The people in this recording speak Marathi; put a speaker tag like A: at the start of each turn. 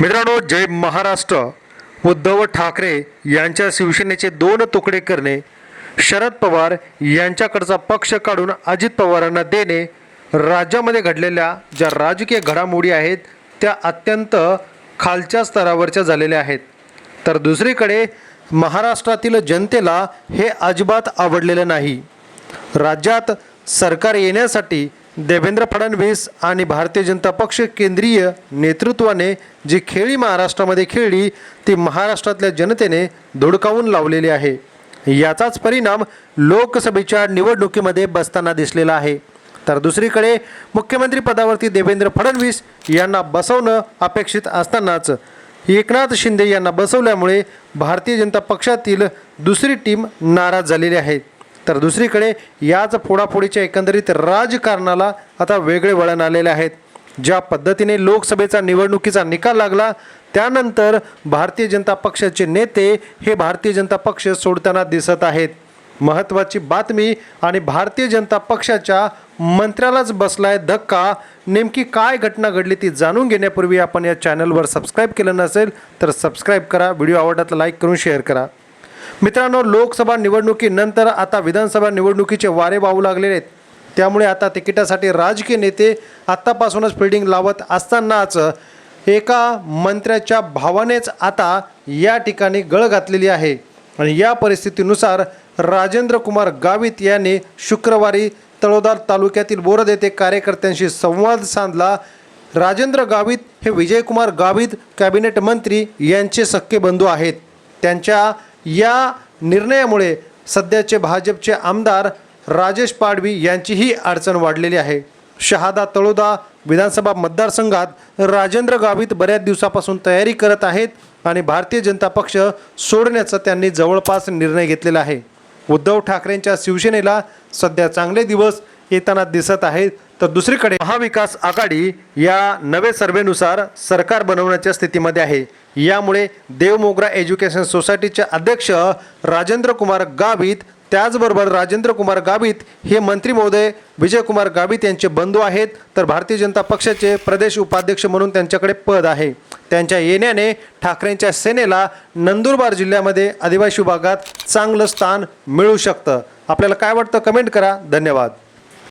A: मित्रांनो जय महाराष्ट्र. उद्धव ठाकरे यांच्या शिवसेनेचे दोन तुकडे करणे शरद पवार यांच्याकडचा पक्ष काढून अजित पवारांना देणे राज्यामध्ये घडलेल्या ज्या राजकीय घडामोडी आहेत त्या अत्यंत खालच्या स्तरावरच्या झालेल्या आहेत. तर दुसरीकडे महाराष्ट्रातील जनतेला हे अजिबात आवडलेलं नाही. राज्यात सरकार येण्यासाठी देवेंद्र फडणवीस आणि भारतीय जनता पक्ष केंद्रीय नेतृत्वाने जी खेळी महाराष्ट्रामध्ये खेळली ती महाराष्ट्रातल्या जनतेने धुडकावून लावलेली आहे. याचाच परिणाम लोकसभेच्या निवडणुकीमध्ये बसताना दिसलेला आहे. तर दुसरीकडे मुख्यमंत्री पदावरती देवेंद्र फडणवीस यांना बसवणं अपेक्षित असतानाच एकनाथ शिंदे यांना बसवल्यामुळे भारतीय जनता पक्षातील दुसरी टीम नाराज झालेली आहे. तर दुसरीकडे याच फोडाफोडीच्या एकंदरीत राजकारणाला आता वेगळे वळण आलेले आहेत. ज्या पद्धतीने लोकसभेचा निवडणुकीचा निकाल लागला त्यानंतर भारतीय जनता पक्षाचे नेते हे भारतीय जनता पक्ष सोडताना दिसत आहेत. महत्त्वाची बातमी आणि भारतीय जनता पक्षाच्या मंत्र्यालाच बसलाय धक्का. नेमकी काय घटना घडली ती जाणून घेण्यापूर्वी आपण या चॅनलवर सबस्क्राईब केलं नसेल तर सबस्क्राईब करा. व्हिडिओ आवडला तर लाईक करून शेअर करा. मित्रांनो लोकसभा निवडणुकीनंतर आता विधानसभा निवडणुकीचे वारे वाहू लागलेले आहेत. त्यामुळे आता तिकिटासाठी राजकीय नेते आत्तापासूनच फिल्डिंग लावत असतानाच एका मंत्र्याच्या भावानेच आता या ठिकाणी गळ घातलेली आहे. आणि या परिस्थितीनुसार राजेंद्र कुमार गावित यांनी शुक्रवारी तळोदार तालुक्यातील बोरद येथे कार्यकर्त्यांशी संवाद साधला. राजेंद्र गावित हे विजयकुमार गावित कॅबिनेट मंत्री यांचे सख्खे बंधू आहेत. त्यांच्या या निर्णयामुळे सध्याचे भाजपचे आमदार राजेश पाडवी यांचीही अडचण वाढलेली आहे. शहादा तळोदा विधानसभा मतदारसंघात राजेंद्र गावित बऱ्याच दिवसापासून तयारी करत आहेत आणि भारतीय जनता पक्ष सोडण्याचा त्यांनी जवळपास निर्णय घेतलेला आहे. उद्धव ठाकरेंच्या शिवसेनेला सध्या चांगले दिवस येताना दिसत आहेत तर दुसरीकडे महाविकास आघाडी या नवे सर्वेनुसार सरकार बनवण्याच्या स्थितीमध्ये आहे. यामुळे देवमोगरा एज्युकेशन सोसायटीचे अध्यक्ष राजेंद्र कुमार गावित त्याचबरोबर राजेंद्र कुमार गावित हे मंत्री महोदय विजयकुमार गावित यांचे बंधू आहेत. तर भारतीय जनता पक्षाचे प्रदेश उपाध्यक्ष म्हणून त्यांच्याकडे पद आहे. त्यांच्या येण्याने ठाकरेंच्या सेनेला नंदुरबार जिल्ह्यामध्ये आदिवासी भागात चांगलं स्थान मिळू शकतं. आपल्याला काय वाटतं कमेंट करा. धन्यवाद.